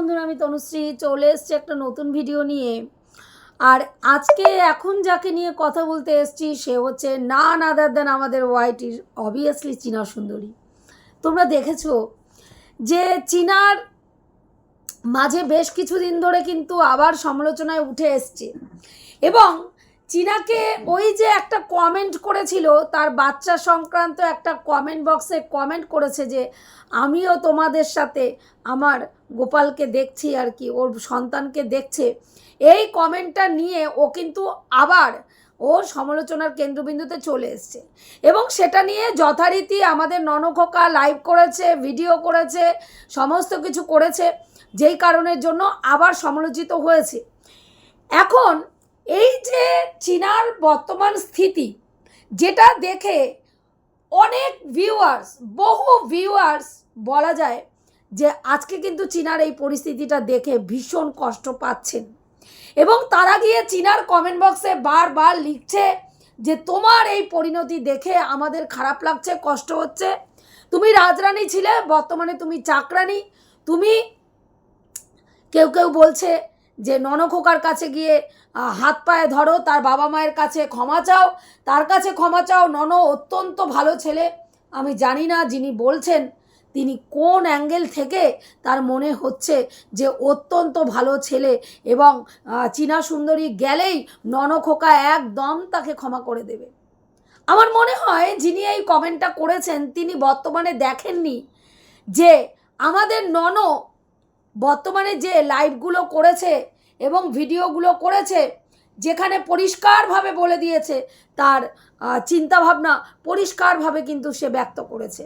বন্ধুরা, আমি তনুশ্রী চলে এসছি একটা নতুন ভিডিও নিয়ে। আর আজকে এখন যাকে নিয়ে কথা বলতে এসছি, সে হচ্ছে না আদার দেন আমাদের ওয়াইটির অবভিয়াসলি চীনা সুন্দরী। তোমরা দেখেছ যে চীনার মাঝে বেশ কিছুদিন ধরে কিন্তু আবার সমালোচনায় উঠে এসছে। এবং চীনাকে ওই যে একটা কমেন্ট করেছিল, তার বাচ্চা সংক্রান্ত একটা কমেন্ট বক্সে কমেন্ট করেছে যে, আমিও তোমাদের সাথে আমার গোপালকে দেখছি আর কি, ওর সন্তানকে দেখছে। এই কমেন্টটা নিয়ে ও কিন্তু আবার ও সমালোচনার কেন্দ্রবিন্দুতে চলে এসছে। এবং সেটা নিয়ে যথারীতি আমাদের ননখোকা লাইভ করেছে ভিডিও করেছে, সমস্ত কিছু করেছে, যেই কারণের জন্য আবার সমালোচিত হয়েছে। এখন এই যে চীনার বর্তমান স্থিতি, যেটা দেখে অনেক ভিউয়ার্স বহু ভিউয়ার্স বলা যায় যে আজকে কিন্তু চীনার এই পরিস্থিতিটা দেখে ভীষণ কষ্ট পাচ্ছেন। এবং তারা গিয়ে চীনার কমেন্ট বক্সে বারবার লিখছে যে তোমার এই পরিণতি দেখে আমাদের খারাপ লাগছে, কষ্ট হচ্ছে। তুমি রাজরানী ছিলে, বর্তমানে তুমি চাকরানী। তুমি কেউ কেউ বলছে যে ননখোকার কাছে গিয়ে হাত পায়ে ধরো, তার বাবা মায়ের কাছে ক্ষমা চাও। তার কাছে ক্ষমা চাও নন অত্যন্ত ভালো ছেলে। আমি জানি না যিনি বলছেন, তিনি কোন অ্যাঙ্গেল থেকে তার মনে হচ্ছে যে অত্যন্ত ভালো ছেলে এবং চীনা সুন্দরী গেলেই ননখোকা একদম তাকে ক্ষমা করে দেবে। আমার মনে হয় যিনি এই কমেন্টটা করেছেন, তিনি বর্তমানে দেখেননি যে আমাদের নন বর্তমানে যে লাইভগুলো করেছে এবং ভিডিওগুলো করেছে, যেখানে পরিষ্কারভাবে বলে দিয়েছে, তার চিন্তাভাবনা পরিষ্কারভাবে কিন্তু সে ব্যক্ত করেছে।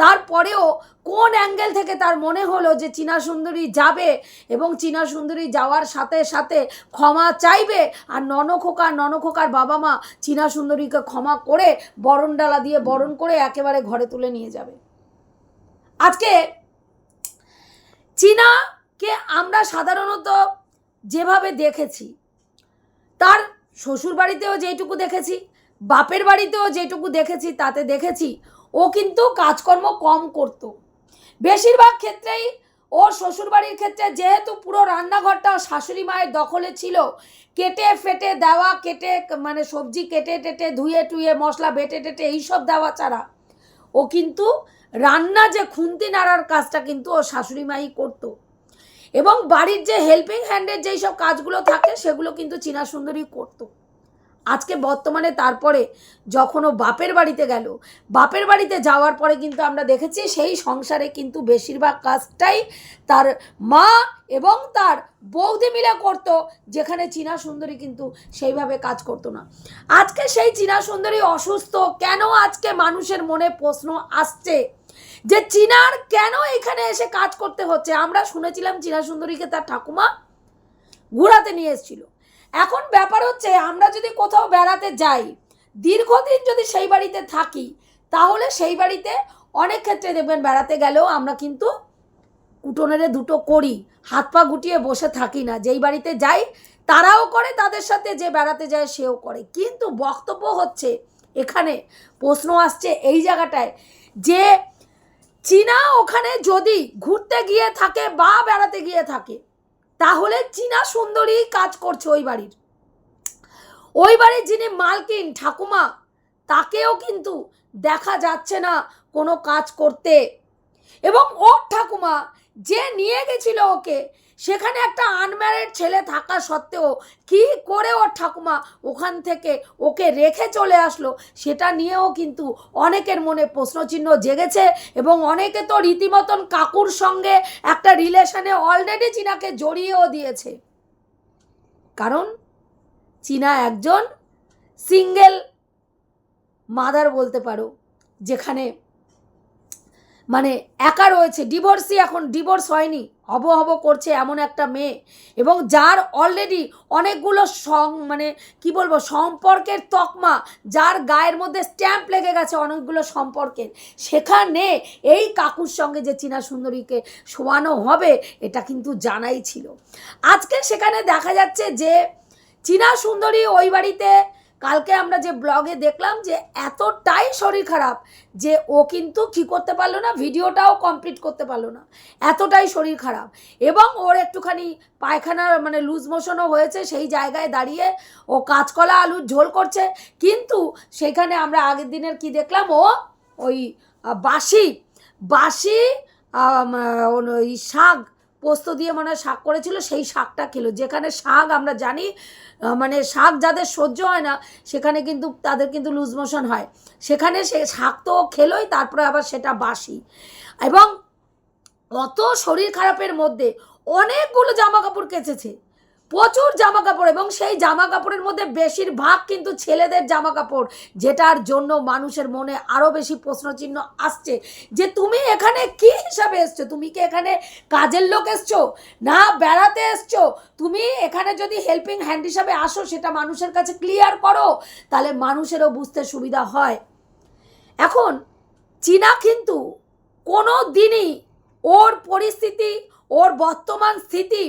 তারপরেও কোন অ্যাঙ্গেল থেকে তার মনে হলো যে চীনা সুন্দরী যাবে এবং চীনা সুন্দরী যাওয়ার সাথে সাথে ক্ষমা চাইবে, আর ননখোকার ননখোকার বাবা মা চীনা সুন্দরীকে ক্ষমা করে বরণডালা দিয়ে বরণ করে একেবারে ঘরে তুলে নিয়ে যাবে। আজকে চীনাকে আমরা সাধারণত যেভাবে দেখেছি, তার শ্বশুর বাড়িতেও যেটুকু দেখেছি, বাপের বাড়িতেও যেটুকু দেখেছি, তাতে দেখেছি, ও কিন্তু কাজকর্ম কম করত। বেশিরভাগ ক্ষেত্রেই ওর শ্বশুরবাড়ির ক্ষেত্রে যেহেতু পুরো রান্নাঘরটা শাশুড়ি মায়ের দখলে ছিল, কেটে ফেটে দেওয়া, কেটে মানে সবজি কেটে টেটে ধুয়ে টুয়ে মশলা বেটে টেটে এইসব দেওয়া ছাড়া, ও কিন্তু রান্না যে খুন্তি নাড়ার কাজটা কিন্তু ও শাশুড়ি মাই করতো। এবং বাড়ির যে হেল্পিং হ্যান্ডের যেই সব কাজগুলো থাকে, সেগুলো কিন্তু চীনা সুন্দরী করতো। আজকে বর্তমানে তারপরে যখন ও বাপের বাড়িতে গেল, বাপের বাড়িতে যাওয়ার পরে কিন্তু আমরা দেখেছি সেই সংসারে কিন্তু বেশিরভাগ কাজটাই তার মা এবং তার বৌদি মিলে করতো, যেখানে চীনা সুন্দরী কিন্তু সেইভাবে কাজ করতো না। আজকে সেই চীনা সুন্দরী অসুস্থ, কেন আজকে মানুষের মনে প্রশ্ন আসছে? যে চীনার কেন এখানে এসে কাজ করতে হচ্ছে? আমরা শুনেছিলাম চীনা সুন্দরীকে তার ঠাকুমা ঘোরাতে নিয়ে এসেছিল। এখন ব্যাপার হচ্ছে, আমরা যদি কোথাও বেড়াতে যাই, দীর্ঘদিন যদি সেই বাড়িতে থাকি, তাহলে সেই বাড়িতে অনেক ক্ষেত্রে দেখবেন বেড়াতে গেলেও আমরা কিন্তু কুটনেরে দুটো করি হাত পা গুটিয়ে বসে থাকি না। যেই বাড়িতে যাই, তারাও করে, তাদের সাথে যে বেড়াতে যায়, সেও করে। কিন্তু বক্তব্য হচ্ছে, এখানে প্রশ্ন আসছে এই জায়গাটায় যে চীনা ওখানে যদি ঘুরতে গিয়ে থাকে বা বেড়াতে গিয়ে থাকে, তাহলে চীনা সুন্দরী কাজ করছে ওই বাড়ির। ওই বাড়ির যিনি মালকিন ঠাকুমা, তাকেও কিন্তু দেখা যাচ্ছে না কোনো কাজ করতে। এবং ওর ঠাকুমা যে নিয়ে গেছিল ওকে সেখানে একটা আনম্যারিড ছেলে থাকা সত্ত্বেও কি করে ওর ঠাকুমা ওখান থেকে ওকে রেখে চলে আসলো সেটা নিয়েও কিন্তু অনেকের মনে প্রশ্নচিহ্ন জেগেছে এবং অনেকে তো রীতিমতন কাকুর সঙ্গে একটা রিলেশনে অলরেডি চীনাকে জড়িয়েও দিয়েছে। কারণ চীনা একজন সিঙ্গেল মাদার বলতে পারো, যেখানে মানে একা রয়েছে ডিভোর্সই এখন ডিভোর্স হয়নি, হব হব করছে এমন একটা মেয়ে। এবং যার অলরেডি অনেকগুলো সং মানে কি বলব, সম্পর্কের তকমা, যার গায়ের মধ্যে স্ট্যাম্প লেগে গেছে অনেকগুলো সম্পর্কের। সেখানে এই কাকুর সঙ্গে যে চীনা সুন্দরীকে শোয়ানো হবে, এটা কিন্তু জানাই ছিল। আজকে সেখানে দেখা যাচ্ছে যে চীনা সুন্দরী ওই বাড়িতে কালকে আমরা যে ব্লগে দেখলাম যে এতটাই শরীর খারাপ যে ও কিন্তু কি করতে পারল না, ভিডিওটাও কমপ্লিট করতে পারল না। এতটাই শরীর খারাপ। এবং ওর একটুখানি পায়খানার মানে লুজ মোশনও হয়েছে, সেই জায়গায় দাঁড়িয়ে ও কাঁচকলা আলুর ঝোল করছে। কিন্তু সেখানে আমরা আগের দিনের কি দেখলাম, ও ওই বাসি বাসি ওই শাক পোস্ত দিয়ে মনে হয় শাক করেছিল, সেই শাকটা খেলো। যেখানে শাক আমরা জানি মানে শাক যাদের সহ্য হয় না, সেখানে কিন্তু তাদের কিন্তু লুজ মোশন হয়। সেখানে সে শাক তো খেলোই, তারপরে আবার সেটা বাসি। এবং অত শরীর খারাপের মধ্যে অনেকগুলো জামা কাপড় কেচেছে। প্রচুর জামা কাপড় এবং সেই জামা কাপড়ের মধ্যে বেশিরভাগ কিন্তু ছেলেদের জামা কাপড় যেটার জন্য মানুষের মনে আরও বেশি প্রশ্নচিহ্ন আসছে যে তুমি এখানে কি হিসাবে এসছো? তুমি কি এখানে কাজের লোক এসছো? না বেড়াতে এসছো? তুমি এখানে যদি হেল্পিং হ্যান্ড হিসাবে আসো, সেটা মানুষের কাছে ক্লিয়ার করো, তাহলে মানুষেরও বুঝতে সুবিধা হয়। এখন, চীনা কিন্তু কোনো দিনই ওর পরিস্থিতি, ওর বর্তমান স্থিতি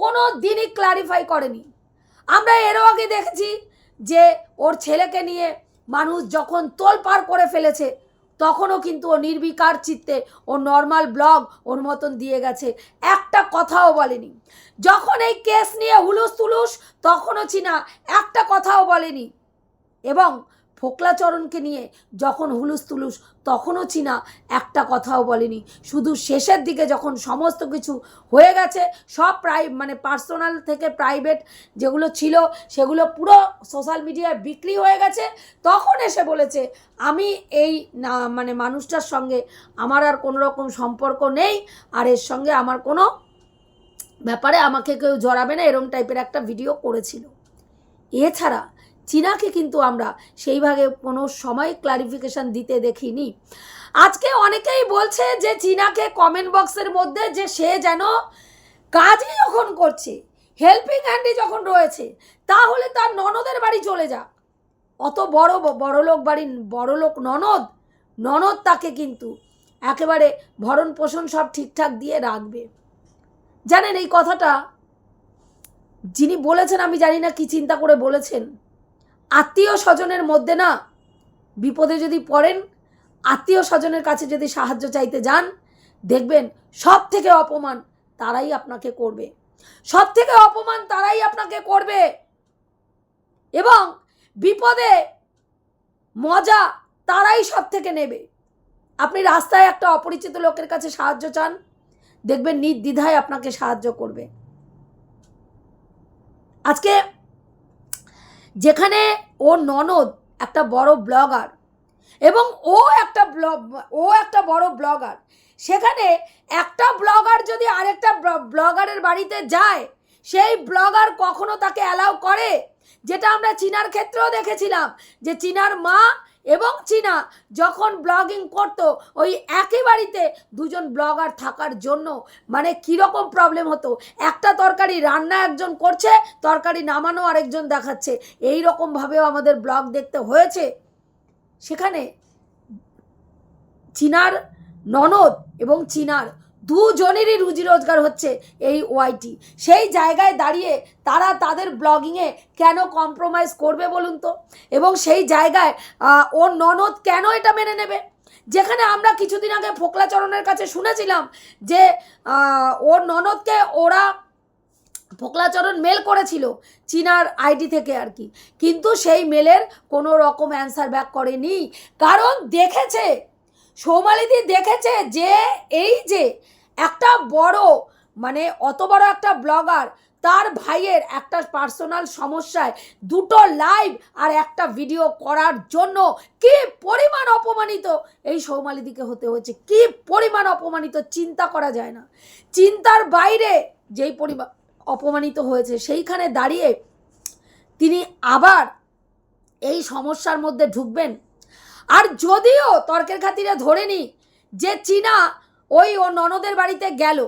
কোনো দিনই ক্লারিফাই করেনি। আমরা এরও আগে দেখেছি যে ওর ছেলেকে নিয়ে মানুষ যখন তোলপাড় করে ফেলেছে, তখনও কিন্তু ও নির্বিকার চিত্তে ও নর্মাল ব্লগ ওর মতন দিয়ে গেছে। একটা কথাও বলেনি। যখন এই কেস নিয়ে হুলুস তুলুস তখনও চিনা, একটা কথাও বলেনি। এবং ফোকলাচরণকে নিয়ে যখন হুলুস তুলুস তখনও চীনা একটা কথাও বলেনি। শুধু শেষের দিকে যখন সমস্ত কিছু হয়ে গেছে, সব প্রাই মানে পার্সোনাল থেকে প্রাইভেট যেগুলো ছিল, সেগুলো পুরো সোশ্যাল মিডিয়ায় বিক্রি হয়ে গেছে। তখন এসে বলেছে, আমি এই না মানে মানুষটার সঙ্গে আমার আর কোনো রকম সম্পর্ক নেই, আর এর সঙ্গে আমার কোনো ব্যাপারে আমাকে কেউ জড়াবে না, এরম টাইপের একটা ভিডিও করেছিল। এছাড়া চীনাকে কিন্তু আমরা সেইভাবে কোনো সময় ক্লারিফিকেশন দিতে দেখিনি। আজকে অনেকেই বলছে যে চীনাকে কমেন্ট বক্সের মধ্যে যে সে যেন কাজই যখন করছে হেল্পিং হ্যান্ডই যখন রয়েছে, তাহলে তার ননদের বাড়ি চলে যা অত বড় বড়লোক বাড়ি বড়লোক ননদ ননদ তাকে কিন্তু একেবারে ভরণ পোষণ সব ঠিকঠাক দিয়ে রাখবে। জানেন এই কথাটা যিনি বলেছেন, আমি জানি না কি চিন্তা করে বলেছেন আত্মীয় স্বজনের মধ্যে না বিপদে যদি পড়েন আত্মীয় স্বজনের কাছে যদি সাহায্য চাইতে যান, দেখবেন সব থেকে অপমান তারাই আপনাকে করবে। সব থেকে অপমান তারাই আপনাকে করবে। এবং বিপদে মজা তারাই সব থেকে নেবে। আপনি রাস্তায় একটা অপরিচিত লোকের কাছে সাহায্য চান, দেখবেন নির্দ্বিধায় আপনাকে সাহায্য করবে। আজকে যেখানে ও ননদ একটা বড় ব্লগার এবং ও একটা ব্লগ, ও একটা বড় ব্লগার। সেখানে একটা ব্লগার যদি আরেকটা ব্লগারের বাড়িতে যায়, সেই ব্লগার কখনো তাকে অ্যালাউ করে? যেটা আমরা চীনার ক্ষেত্রেও দেখেছিলাম, যে চীনার মা এবং চীনা যখন ব্লগিং করতো, ওই একই বাড়িতে দুজন ব্লগার থাকার জন্য মানে কীরকম প্রবলেম হতো? একটা তরকারি রান্না একজন করছে, তরকারি নামানো আরেকজন দেখাচ্ছে। এই রকমভাবেও আমাদের ব্লগ দেখতে হয়েছে। সেখানে চীনার ননদ এবং চীনার দুজনেরই রুজি রোজগার হচ্ছে এই ওয়াইটি সেই জায়গায় দাঁড়িয়ে তারা তাদের ব্লগিংয়ে কেন কম্প্রোমাইজ করবে বলুন তো? এবং সেই জায়গায় ওর ননদ কেন এটা মেনে নেবে? যেখানে আমরা কিছুদিন আগে ফোকলাচরণের কাছে শুনেছিলাম যে ওর ননদকে ওরা ফোকলাচরণ মেল করেছিল চীনার আইডি থেকে আর কি। কিন্তু সেই মেলের কোনো রকম অ্যান্সার ব্যাক করেনি। কারণ দেখেছে সৌমালিদি দেখেছে যে এই যে একটা বড় মানে অত বড় একটা ব্লগার, তার ভাইয়ের একটা পার্সোনাল সমস্যায় দুটো লাইভ আর একটা ভিডিও করার জন্য কি পরিমাণ অপমানিত? এই সৌমালিদিকে হতে হয়েছে। কি পরিমাণ অপমানিত? চিন্তা করা যায় না। চিন্তার বাইরে যেই পরিমাণ অপমানিত হয়েছে, সেইখানে দাঁড়িয়ে তিনি আবার এই সমস্যার মধ্যে ঢুকবেন। আর যদিও তর্কের খাতিরে ধরে নি যে চীনা ওই ও ননদের বাড়িতে গেল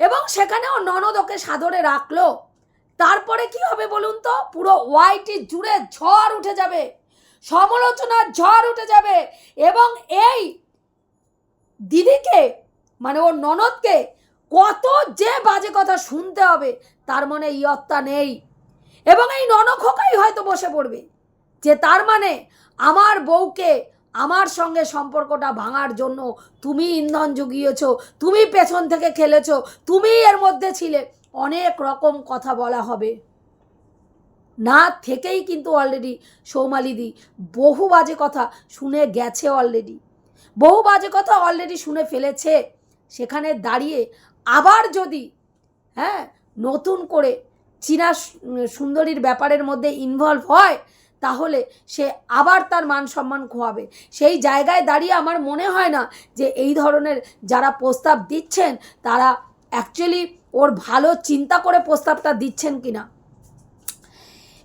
এবং সেখানে ও ননদ ওকে সাদরে রাখল, তারপরে কি হবে বলুন তো? পুরো ওয়াইটি জুড়ে ঝড় উঠে যাবে, সমালোচনার ঝড় উঠে যাবে এবং এই দিদিকে মানে ওর ননদকে কত যে বাজে কথা শুনতে হবে, তার মনে ইয়ত্তা নেই এবং এই ননখোকাই হয়তো বসে পড়বে। যে তার মানে আমার বউকে আমার সঙ্গে সম্পর্কটা ভাঙার জন্য তুমি ইন্ধন জুগিয়েছো, তুমি পেছন থেকে খেলেছো, তুমি এর মধ্যে ছিলে, অনেক রকম কথা বলা হবে। না থেকেই কিন্তু অলরেডি সৌমালিদি বহু বাজে কথা শুনে গেছে অলরেডি বহু বাজে কথা অলরেডি শুনে ফেলেছে। সেখানে দাঁড়িয়ে আবার যদি হ্যাঁ নতুন করে চীনা সুন্দরীর ব্যাপারের মধ্যে ইনভলভ হয় তাহলে সে আবার তার মান সম্মান খোয়াবে। সেই জায়গায় দাঁড়িয়ে আমার মনে হয় না যে এই ধরনের যারা প্রস্তাব দিচ্ছেন, তারা অ্যাকচুয়ালি ওর ভালো চিন্তা করে প্রস্তাবটা দিচ্ছেন কিনা।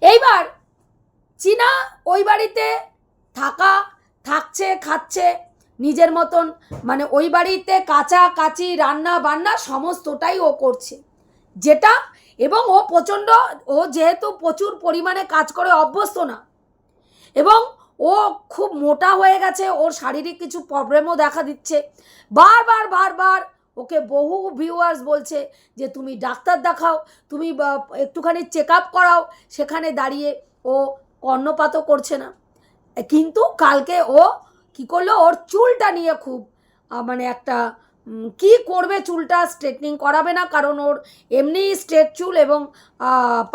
এইবার চীনা ওই বাড়িতে থাকা, থাকছে, খাচ্ছে, নিজের মতন মানে ওই বাড়িতে কাঁচা কাচি রান্না বান্না সমস্তটাই ও করছে। যেটা এবং ও প্রচণ্ড, ও যেহেতু প্রচুর পরিমাণে কাজ করে, অভ্যস্ত না। এবং ও খুব মোটা হয়ে গেছে, ওর শারীরিক কিছু প্রবলেমও দেখা দিচ্ছে। বারবার বারবার ওকে বহু ভিউয়ার্স বলছে যে, তুমি ডাক্তার দেখাও, তুমি একটুখানি চেক আপ করাও, সেখানে দাঁড়িয়ে ও কর্ণপাতও করছে না। কিন্তু কালকে ও কি করল? ওর চুলটা নিয়ে খুব মানে একটা কি করবে চুলটা স্ট্রেটনিং করাবে না? কারণ ওর এমনি স্ট্রেট চুল এবং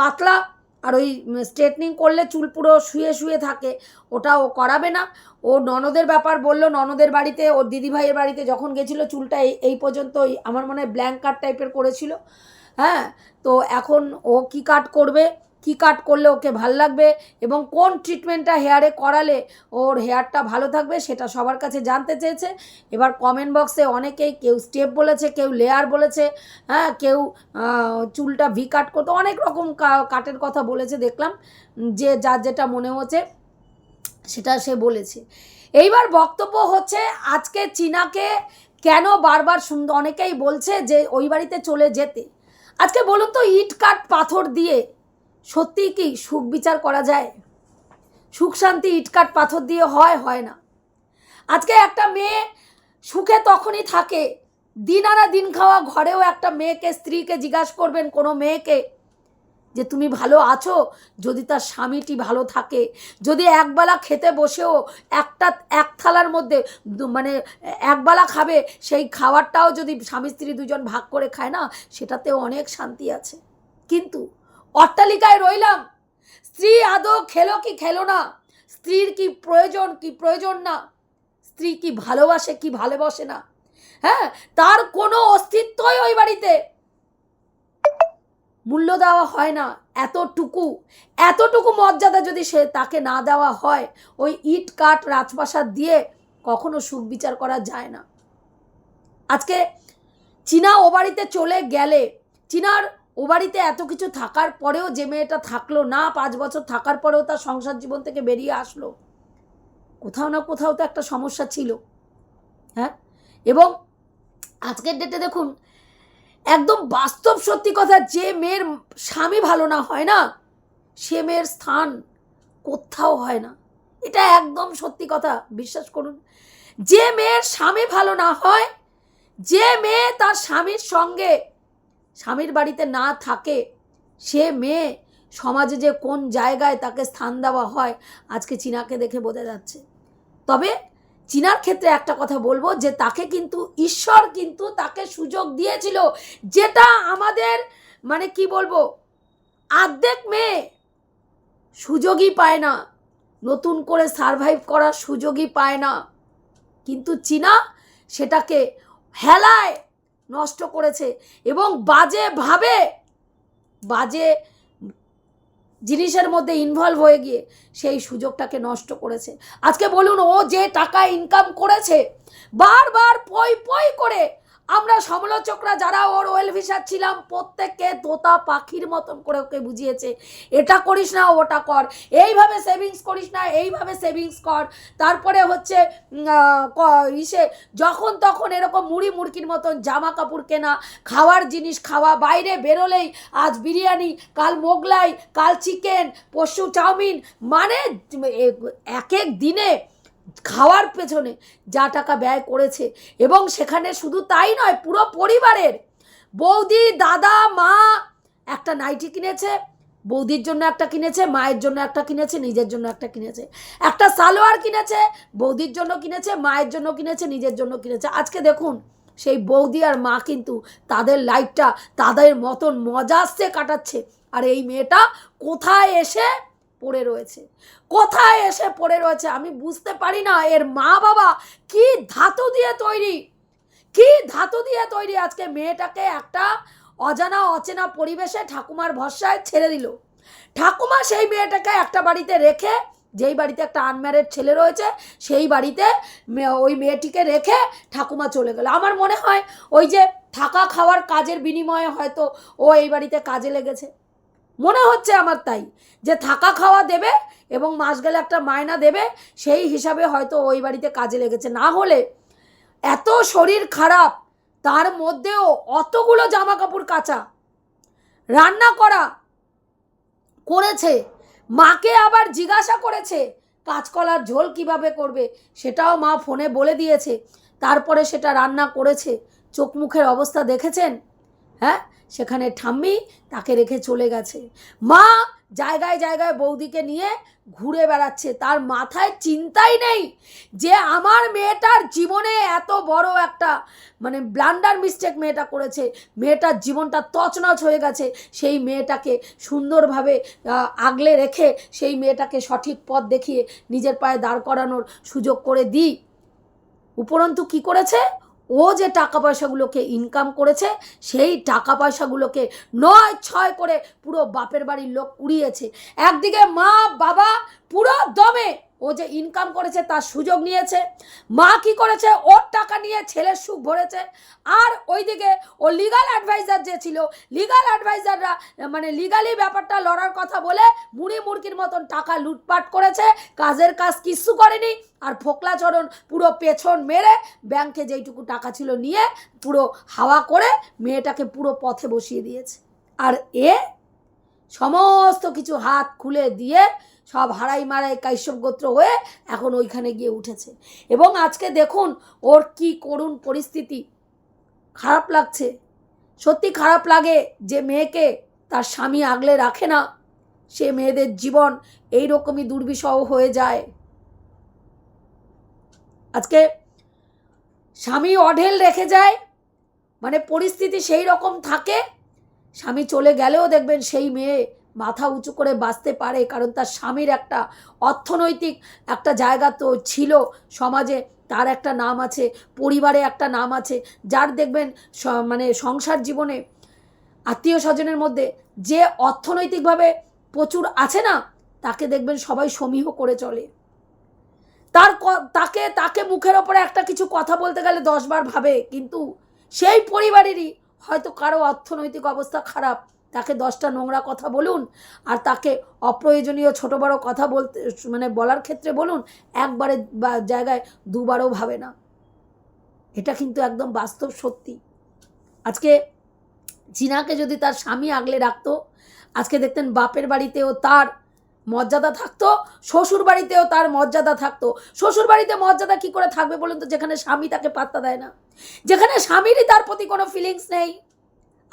পাতলা। আর ওই স্ট্রেটনিং করলে চুল পুরো শুয়ে শুয়ে থাকে, ওটা ও করাবে না। ও ননদের ব্যাপার বলল, ননদের বাড়িতে, ওর দিদিভাইয়ের বাড়িতে যখন গেছিল চুলটা, এই পর্যন্তই আমার মনে হয় ব্ল্যাঙ্ক কাট টাইপের করেছিল। হ্যাঁ তো এখন ও কি কাট করবে? কি কাট করলে ওকে ভালো লাগবে এবং কোন ট্রিটমেন্টটা হেয়ারে করালে ওর হেয়ারটা ভালো থাকবে সেটা সবার কাছে জানতে চেয়েছে। এবার কমেন্ট বক্সে অনেকেই কেউ স্টেপ বলেছে, কেউ লেয়ার বলেছে হ্যাঁ কেউ চুলটা ভি কাট করতে অনেক রকম কাটের কথা বলেছে, দেখলাম যে যার যেটা মনে হচ্ছে সেটা সে বলেছে। এইবার বক্তব্য হচ্ছে, আজকে চীনাকে কেন বারবার সুন্দর অনেকেই বলছে যে ওই বাড়িতে চলে যেতে। আজকে বলুন তো, ইট কাট পাথর দিয়ে সত্যি কি সুখ বিচার করা যায়? সুখ শান্তি ইটকাট পাথর দিয়ে হয় হয় না। আজকে একটা মেয়ে সুখে তখনই থাকে, দিন আনা দিন খাওয়া ঘরেও একটা মেয়েকে, স্ত্রীকে জিজ্ঞাসা করবেন কোনো মেয়েকে যে তুমি ভালো আছো? যদি তার স্বামীটি ভালো থাকে, যদি একবেলা খেতে বসেও একটা, এক থালার মধ্যে মানে একবেলা খাবে, সেই খাবারটাও যদি স্বামী স্ত্রী দুজন ভাগ করে খায় না, সেটাতেও অনেক শান্তি আছে। কিন্তু অট্টালিকায় রইলাম। স্ত্রী আদৌ খেলো কি খেলো না? স্ত্রীর কি প্রয়োজন কি প্রয়োজন না? স্ত্রী কি ভালোবাসে কি ভালোবাসে না? হ্যাঁ তার কোনো অস্তিত্বই ওই বাড়িতে। মূল্য দেওয়া হয় না এতটুকু। এতটুকু মর্যাদা যদি সে তাকে না দেওয়া হয়, ওই ইট কাঠ রাজপ্রাসাদ দিয়ে কখনো সুখ বিচার করা যায় না। আজকে চীনা ও বাড়িতে চলে গেলে, চীনার ও বাড়িতে এত কিছু থাকার পরেও যে মেয়েটা থাকল না, পাঁচ বছর থাকার পরেও তার সংসার জীবন থেকে বেরিয়ে আসলো। কোথাও না কোথাও তো একটা সমস্যা ছিল। হ্যাঁ? এবং আজকের ডেটে দেখুন, একদম বাস্তব সত্যি কথা, যে মেয়ের স্বামী ভালো না হয় না, সে মেয়ের স্থান কোথাও হয় না। এটা একদম সত্যি কথা, বিশ্বাস করুন। যে মেয়ের স্বামী ভালো না হয়, যে মেয়ে তার স্বামীর সঙ্গে স্বামীর বাড়িতে না থাকে, সে মেয়ে সমাজে যে কোন জায়গায় তাকে স্থান দেওয়া হয়, আজকে চীনাকে দেখে বোঝা যাচ্ছে। তবে চীনার ক্ষেত্রে একটা কথা বলব যে তাকে কিন্তু, ঈশ্বর কিন্তু তাকে সুযোগ দিয়েছিল, যেটা আমাদের মানে কি বলব, আর্ধেক মেয়ে সুযোগই পায় না, নতুন করে সারভাইভ করার সুযোগই পায় না। কিন্তু চীনা সেটাকে হেলায় নষ্ট করেছে এবং বাজেভাবে বাজে জিনিসের মধ্যে ইনভলভ হয়ে গিয়ে সেই সুযোগটাকে নষ্ট করেছে। আজকে বলুন, ও যে টাকা ইনকাম করেছে, বারবার পই পই করে আমরা সমালোচকরা যারা ওর ওয়েল ভিসার ছিলাম, প্রত্যেককে তোতা পাখির মতন করে ওকে বুঝিয়েছে। এটা করিস না, ওটা কর। এইভাবে সেভিংস করিস না, এইভাবে সেভিংস কর। তারপরে হচ্ছে ইসে, যখন তখন এরকম মুড়ি মুড়কির মতন জামা কাপড় কেনা, খাওয়ার জিনিস খাওয়া, বাইরে বেরোলেই আজ বিরিয়ানি, কাল মোগলাই, কাল চিকেন পরশু চাউমিন মানে এক এক দিনে খাওয়ার পেছনে যা টাকা ব্যয় করেছে। এবং সেখানে শুধু তাই নয়, পুরো পরিবারের বৌদি, দাদা, মা একটা নাইটি কিনেছে, বৌদির জন্য একটা কিনেছে, মায়ের জন্য একটা কিনেছে, নিজের জন্য একটা কিনেছে। একটা সালোয়ার কিনেছে, বৌদির জন্য কিনেছে, মায়ের জন্য কিনেছে, নিজের জন্য কিনেছে। আজকে দেখুন, সেই বৌদি আর মা কিন্তু তাদের লাইফটা তাদের মতন মজা আসছে কাটাচ্ছে। আর এই মেয়েটা কোথায় এসে পড়ে রয়েছে। কোথায় এসে পড়ে রয়েছে আমি বুঝতে পারি না। এর মা বাবা কি ধাতু দিয়ে তৈরি? কি ধাতু দিয়ে তৈরি? আজকে মেয়েটাকে একটা অজানা, অচেনা পরিবেশে ঠাকুমার ভরসায় ছেড়ে দিল। ঠাকুমা সেই মেয়েটাকে একটা বাড়িতে রেখে, যেই বাড়িতে একটা আনম্যারেড ছেলে রয়েছে, সেই বাড়িতে ওই মেয়েটিকে রেখে ঠাকুমা চলে গেল। আমার মনে হয় ওই যে থাকা খাওয়ার কাজের বিনিময়ে হয়তো ও এই বাড়িতে কাজে লেগেছে। মনে হচ্ছে আমার তাই, যে থাকা খাওয়া দেবে এবং মাস গেলে একটা মায়না দেবে, সেই হিসাবে হয়তো ওই বাড়িতে কাজে লেগেছে। না হলে এত শরীর খারাপ, তার মধ্যেও অতগুলো জামা কাপড় কাচা, রান্না করা করেছে, মাকে আবার জিজ্ঞাসা করেছে, কাঁচকলার ঝোল কীভাবে করবে, সেটাও মা ফোনে বলে দিয়েছে, তারপরে সেটা রান্না করেছে, চোখ মুখের অবস্থা দেখেছেন? হ্যাঁ? সেখানে ঠাম্মি তাকে রেখে চলে গেছে। মা জায়গায় জায়গায় বৌদিকে নিয়ে ঘুরে বেড়াচ্ছে। তার মাথায় চিন্তাই নেই যে আমার মেয়েটার জীবনে এত বড় একটা মানে ব্লান্ডার মিস্টেক মেয়েটা করেছে। মেয়েটার জীবনটা তছনছ হয়ে গেছে। সেই মেয়েটাকে সুন্দরভাবে আগলে রেখে সেই মেয়েটাকে সঠিক পথ দেখিয়ে নিজের পায়ে দাঁড় করানোর সুযোগ করে দিই। উপরন্তু কি করেছে? ও যে টাকা পয়সাগুলোকে ইনকাম করেছে, সেই টাকা পয়সাগুলোকে নয় ছয় করে পুরো বাপের বাড়ির লোক কুড়িয়েছে একদিকে মা বাবা পুরো দমে ও যে ইনকাম করেছে তার সুযোগ নিয়েছে। মা কি করেছে? ওর টাকা নিয়ে ছেলের সুখ ভরেছে। আর ওইদিকে ও লিগাল অ্যাডভাইজার যে ছিল লিগাল অ্যাডভাইজাররা মানে লিগালি ব্যাপারটা লড়ার কথা বলে মুড়ি মুড়কির মতন টাকা লুটপাট করেছে। কাজের কাজ কিচ্ছু করেনি। আর ফোকলাচরণ পুরো পেছন মেরে ব্যাংকে যেইটুকু টাকা ছিল নিয়ে পুরো হাওয়া করে মেয়েটাকে পুরো পথে বসিয়ে দিয়েছে। আর এ সমস্ত কিছু হাত খুলে দিয়ে সব হারাই মারাই কাশ্যপ গোত্র হয়ে এখন ওইখানে গিয়ে উঠেছে। এবং আজকে দেখুন ওর কি করুণ পরিস্থিতি। খারাপ লাগছে। সত্যি খারাপ লাগে যে মেয়েকে তার স্বামী আগলে রাখে না। সে মেয়েদের জীবন এই রকমই দুর্বিষহ হয়ে যায়। আজকে স্বামী অঢেল রেখে যায় মানে পরিস্থিতি সেই রকম থাকে, স্বামী চলে গেলেও দেখবেন সেই মেয়ে মাথা উঁচু করে বাঁচতে পারে, কারণ তার স্বামীর একটা অর্থনৈতিক একটা জায়গা তো ছিল সমাজে, তার একটা নাম আছে, পরিবারে একটা নাম আছে, যার দেখবেন মানে সংসার জীবনে আত্মীয় স্বজনের মধ্যে যে অর্থনৈতিকভাবে প্রচুর আছে না, তাকে দেখবেন সবাই সমীহ করে চলে। তার তাকে তাকে মুখের ওপরে একটা কিছু কথা বলতে গেলে দশবার ভাবে, কিন্তু সেই পরিবারেরই হয়তো কারও অর্থনৈতিক অবস্থা খারাপ। তাকে দশটা নোংরা কথা বলুন আর তাকে অপ্রয়োজনীয় ছোট বড় কথা বলতে মানে বলার ক্ষেত্রে বলুন, একবারে বা জায়গায় দুবারও ভাবে না। এটা কিন্তু একদম বাস্তব সত্যি। আজকে জিনাকে যদি তার স্বামী আগলে রাখতো, আজকে দেখতেন বাপের বাড়িতেও তার মর্যাদা থাকতো, শ্বশুর বাড়িতেও তার মর্যাদা থাকতো। শ্বশুর বাড়িতে মর্যাদা কি করে থাকবে বলুন তো? যেখানে স্বামী তাকে পাত্তা দেয় না। যেখানে স্বামীরই তার প্রতি কোনো ফিলিংস নেই।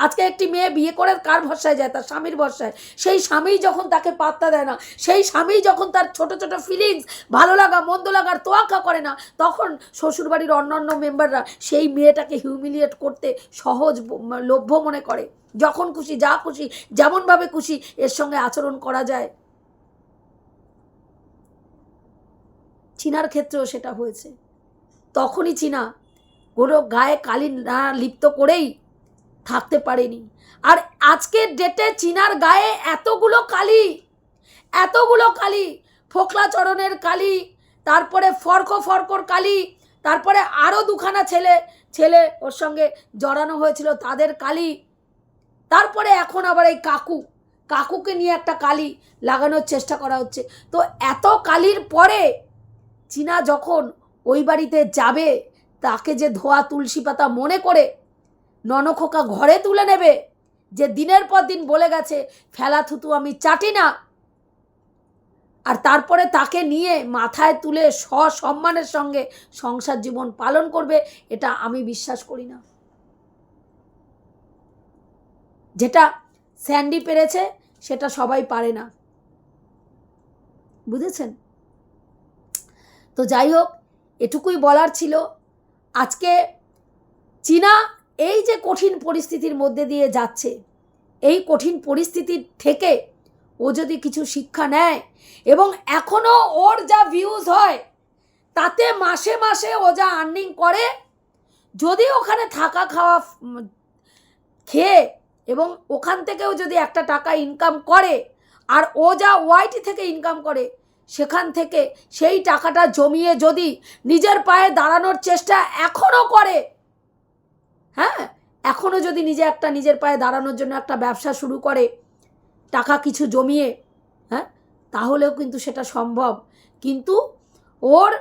আজকে একটি মেয়ে বিয়ে করে কার ভরসায় যায়? তার স্বামীর ভরসায়। সেই স্বামী যখন তাকে পাত্তা দেয় না, সেই স্বামী যখন তার ছোট ছোট ফিলিংস ভালো লাগা, মন্দ লাগার তোয়াক্কা করে না, তখন শ্বশুরবাড়ির অন্যান্য মেম্বাররা সেই মেয়েটাকে হিউমিলিয়েট করতে সহজ লভ্য মনে করে। যখন খুশি, যা খুশি, যেমনভাবে খুশি, এর সঙ্গে আচরণ করা যায়। চিনার ক্ষেত্রেও সেটা হয়েছে। তখনই চীনা কোনো গায়ে কালি না লিপ্ত করেই থাকতে পারেনি। আর আজকের ডেটে চীনার গায়ে এতগুলো কালি এতগুলো কালি, ফোকলা চরণের কালি, তারপরে ফর্ক ফর্কর কালি, তারপরে আরও দুখানা ছেলে ছেলে ওর সঙ্গে জড়ানো হয়েছিল তাদের কালি, তারপরে এখন আবার এই কাকু, কাকুকে নিয়ে একটা কালি লাগানোর চেষ্টা করা হচ্ছে। তো এত কালির পরে চীনা যখন ওই বাড়িতে যাবে, তাকে যে ধোয়া তুলসী পাতা মনে করে ননখোকা ঘরে তুলে নেবে। যে দিনের পর দিন বলে গেছে, ফেলা থুতু আমি চাটি না। আর তারপরে তাকে নিয়ে মাথায় তুলে সসম্মানের সঙ্গে সংসার জীবন পালন করবে, এটা আমি বিশ্বাস করি না। যেটা স্যান্ডি পেরেছে, সেটা সবাই পারে না। বুঝেছেন? তো যাই হোক, এটুকুই বলার ছিল। আজকে চীনা এই যে কঠিন পরিস্থিতির মধ্যে দিয়ে যাচ্ছে, এই কঠিন পরিস্থিতির থেকে ও যদি কিছু শিক্ষা নেয় এবং এখনও ওর যা ভিউজ হয়, তাতে মাসে মাসে ও যা আর্নিং করে, যদি ওখানে থাকা খাওয়া খেয়ে এবং ওখান থেকেও যদি একটা টাকা ইনকাম করে আর ও যা ওয়াইটি থেকে ইনকাম করে, সেখান থেকে সেই টাকাটা জমিয়ে যদি নিজের পায়ে দাঁড়ানোর চেষ্টা এখনও করে হ্যাঁ এখনও যদি নিজে একটা নিজের পায়ে দাঁড়ানোর জন্য একটা ব্যবসা শুরু করে, টাকা কিছু জমিয়ে হ্যাঁ তাহলেও কিন্তু সেটা সম্ভব। কিন্তু ওর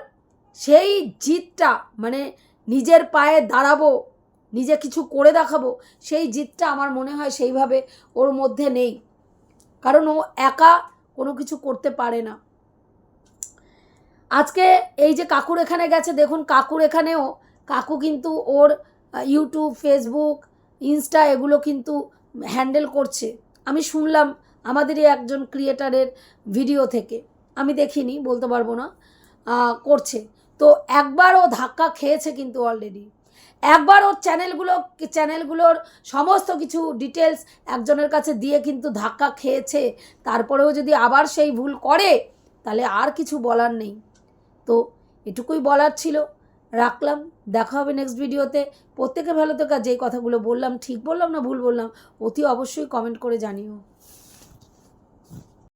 সেই জিতটা মানে নিজের পায়ে দাঁড়াবো, নিজে কিছু করে দেখাবো, সেই জিতটা আমার মনে হয় সেইভাবে ওর মধ্যে নেই। কারণ ও একা কোনো কিছু করতে পারে না। আজকে এই যে কাকুর এখানে গেছে, দেখুন কাকুর এখানেও, কাকু কিন্তু ওর ইউটিউব ফেসবুক ইনস্টা এগুলো কিন্তু হ্যান্ডেল করছে। আমি শুনলাম আমাদেরই একজন ক্রিয়েটারের ভিডিও থেকে। আমি দেখিনি, বলতে পারব না। করছে। তো একবার ও ধাক্কা খেয়েছে কিন্তু অলরেডি একবার ওর চ্যানেলগুলো চ্যানেলগুলোর সমস্ত কিছু ডিটেলস একজনের কাছে দিয়ে কিন্তু ধাক্কা খেয়েছে। তারপরেও যদি আবার সেই ভুল করে, তাহলে আর কিছু বলার নেই। তো এটুকুই বলার ছিল। রাখলাম, দেখা হবে নেক্সট ভিডিওতে প্রত্যেকে ভালো থাকা, যেই কথাগুলো বললাম ঠিক বললাম না ভুল বললাম, অতি অবশ্যই কমেন্ট করে জানিও।